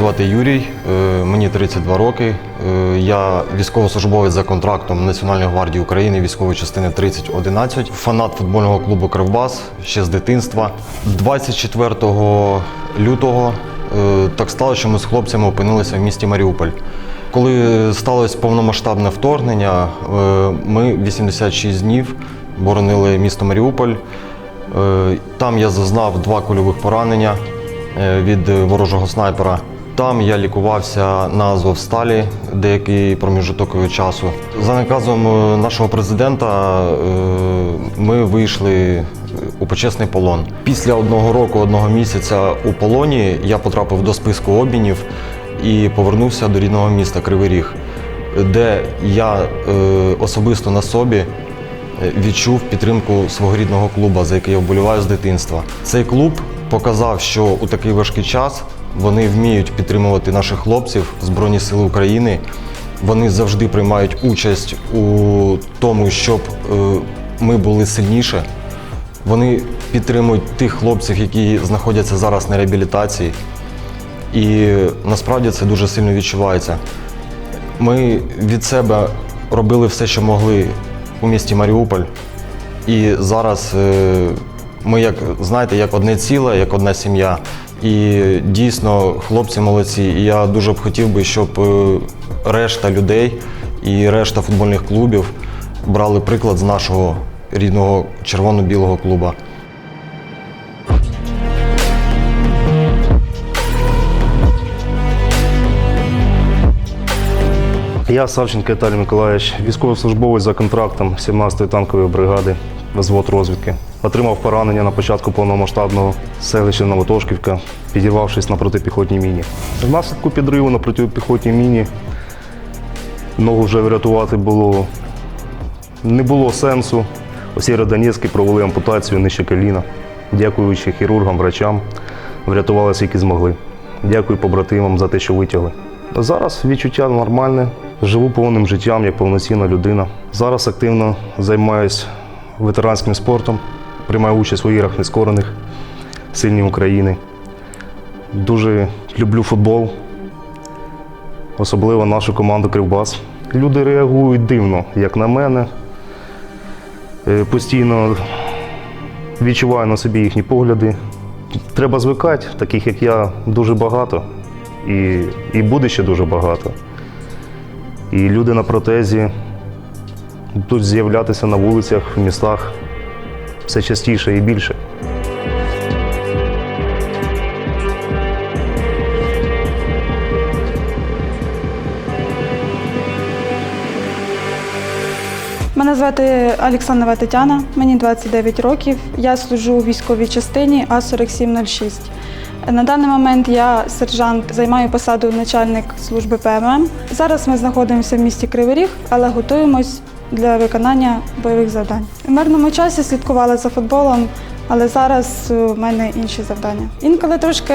звати Юрій, е, мені 32 роки. Е, Я військовослужбовець за контрактом Національної гвардії України військової частини 3011, фанат футбольного клубу Кривбас ще з дитинства. 24 лютого е, так сталося, що ми з хлопцями опинилися в місті Маріуполь. Коли сталося повномасштабне вторгнення, ми 86 днів боронили місто Маріуполь. Там я зазнав два кульових поранення від ворожого снайпера. Там я лікувався на Азовсталі деякий проміжуток часу. За наказом е, нашого президента е, ми вийшли у почесний полон. Після одного року, одного місяця у полоні я потрапив до списку обмінів і повернувся до рідного міста Кривий Ріг, де я е, особисто на собі е, відчув підтримку свого рідного клубу, за який я вболіваю з дитинства. Цей клуб показав, що у такий важкий час вони вміють підтримувати наших хлопців Збройні Сили України. Вони завжди приймають участь у тому, щоб е, ми були сильніше. Вони підтримують тих хлопців, які знаходяться зараз на реабілітації. І насправді це дуже сильно відчувається. Ми від себе робили все, що могли у місті Маріуполь. І зараз е, ми, як знаєте, як одне ціле, як одна сім'я. І дійсно хлопці молодці. І я дуже б хотів би, щоб е, решта людей і решта футбольних клубів брали приклад з нашого рідного червоно-білого клуба. Я Савченко Віталій Миколаївич, військовослужбовець за контрактом 17-ї танкової бригади, взвод розвідки. Отримав поранення на початку повномасштабного селища Новотошківка, підірвавшись на протипіхотній міні. Внаслідку підриву на протипіхотній міні ногу вже врятувати було не було сенсу. У Сєродонецьку провели ампутацію нижче коліна. Дякуючи хірургам, врачам, врятували скільки змогли. Дякую побратимам за те, що витягли. Зараз відчуття нормальне, живу повним життям як повноцінна людина. Зараз активно займаюся ветеранським спортом, приймаю участь у іграх нескорених, сильні України. Дуже люблю футбол, особливо нашу команду Кривбас. Люди реагують дивно, як на мене. Е, Постійно відчуваю на собі їхні погляди. Треба звикати, таких як я, дуже багато. І, і буде ще дуже багато. І люди на протезі будуть з'являтися на вулицях, в містах все частіше і більше. Мене звати Олександрова Тетяна, мені 29 років. Я служу у військовій частині А4706. На даний момент я сержант, займаю посаду начальник служби ПММ. Зараз ми знаходимося в місті Кривий Ріг, але готуємось для виконання бойових завдань. В мирному часі слідкувала за футболом, але зараз у мене інші завдання. Інколи трошки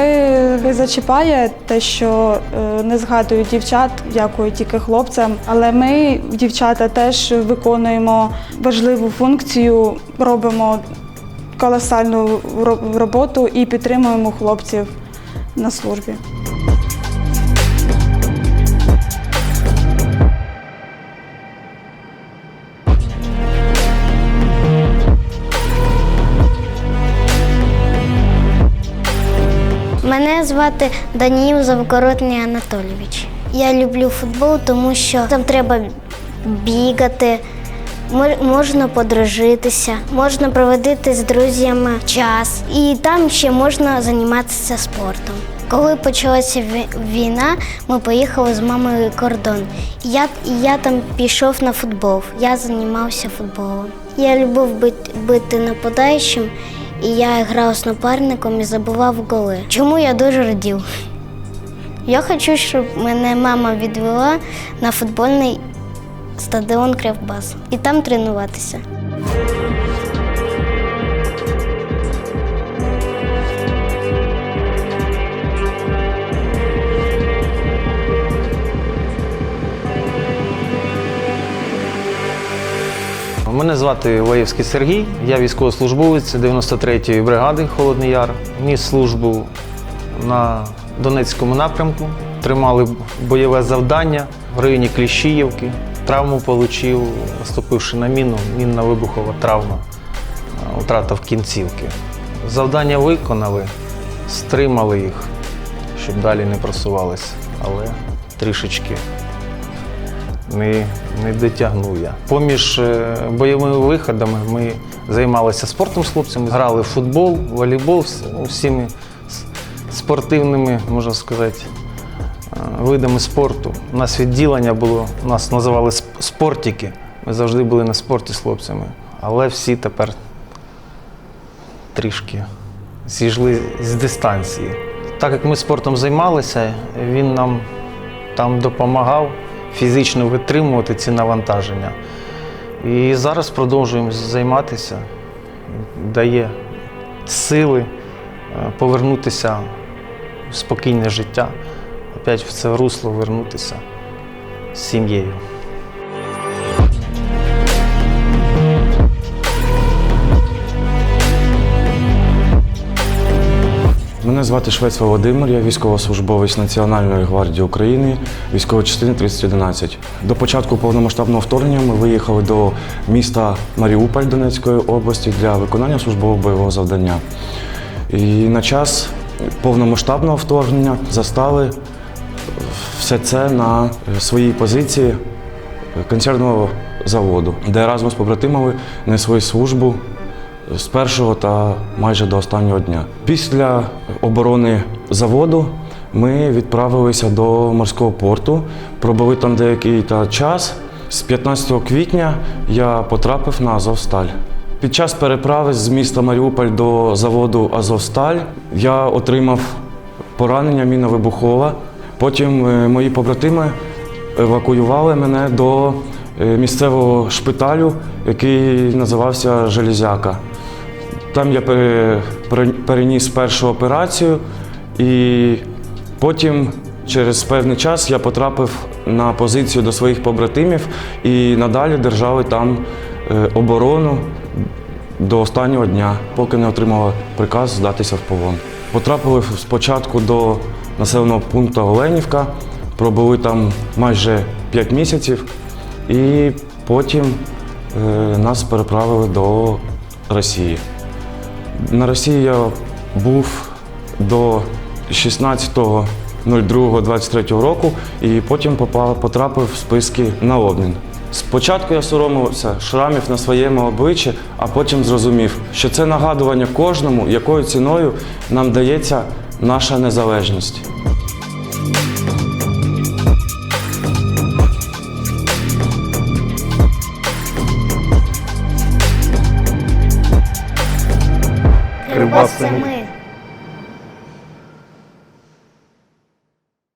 зачіпає те, що е, не згадую дівчат, дякую тільки хлопцям. Але ми, дівчата, теж виконуємо важливу функцію, робимо колосальну ро- роботу і підтримуємо хлопців на службі. Звати Даніїв Завгородній Анатолійович. Я люблю футбол, тому що там треба бігати, можна подружитися, можна проводити з друзями час, і там ще можна займатися спортом. Коли почалася війна, ми поїхали з мамою кордон. Я, я там пішов на футбол. Я займався футболом. Я любив бити нападаючим, і я грав з напарником і забував голи. Чому я дуже радів? Я хочу, щоб мене мама відвела на футбольний стадіон Кривбас і там тренуватися. Мене звати Лаєвський Сергій, я військовослужбовець 93-ї бригади Холодний Яр. Ніс службу на Донецькому напрямку. отримали бойове завдання в районі Кліщіївки. Травму отримав, наступивши на міну, мінна вибухова травма, е, втратив кінцівки. Завдання виконали, стримали їх, щоб далі не просувалися, але трішечки не, не дотягнув я. Поміж е, бойовими виходами ми займалися спортом з хлопцями, грали в футбол, волейбол, всіми спортивними, можна сказати, е, видами спорту. У нас відділення було, нас називали спортики. Ми завжди були на спорті з хлопцями. Але всі тепер трішки зійшли з дистанції. Так як ми спортом займалися, він нам там допомагав фізично витримувати ці навантаження. І зараз продовжуємо займатися, дає сили е, повернутися в спокійне життя, опять в це русло вернутися з сім'єю. Мене звати Швець Володимир, я військовослужбовець Національної гвардії України, військової частини 3011. До початку повномасштабного вторгнення ми виїхали до міста Маріуполь Донецької області для виконання службового бойового завдання. І на час повномасштабного вторгнення застали все це на своїй позиції консервного заводу, де разом з побратимами несли службу з першого та майже до останнього дня. Після оборони заводу ми відправилися до морського порту, пробули там деякий та час. З 15 квітня я потрапив на Азовсталь. Під час переправи з міста Маріуполь до заводу Азовсталь я отримав поранення міновибухове. Потім е, мої побратими евакуювали мене до місцевого шпиталю, який називався Железяка. Там я пере- пере- переніс першу операцію, і потім, через певний час, я потрапив на позицію до своїх побратимів і надалі держали там е, оборону до останнього дня, поки не отримали приказ здатися в полон. Потрапили спочатку до населеного пункту Оленівка, пробули там майже 5 місяців, і потім е, нас переправили до Росії. На Росії я був до 16.02.23 року і потім потрапив в списки на обмін. Спочатку я соромився шрамів на своєму обличчі, а потім зрозумів, що це нагадування кожному, якою ціною нам дається наша незалежність. Awesome.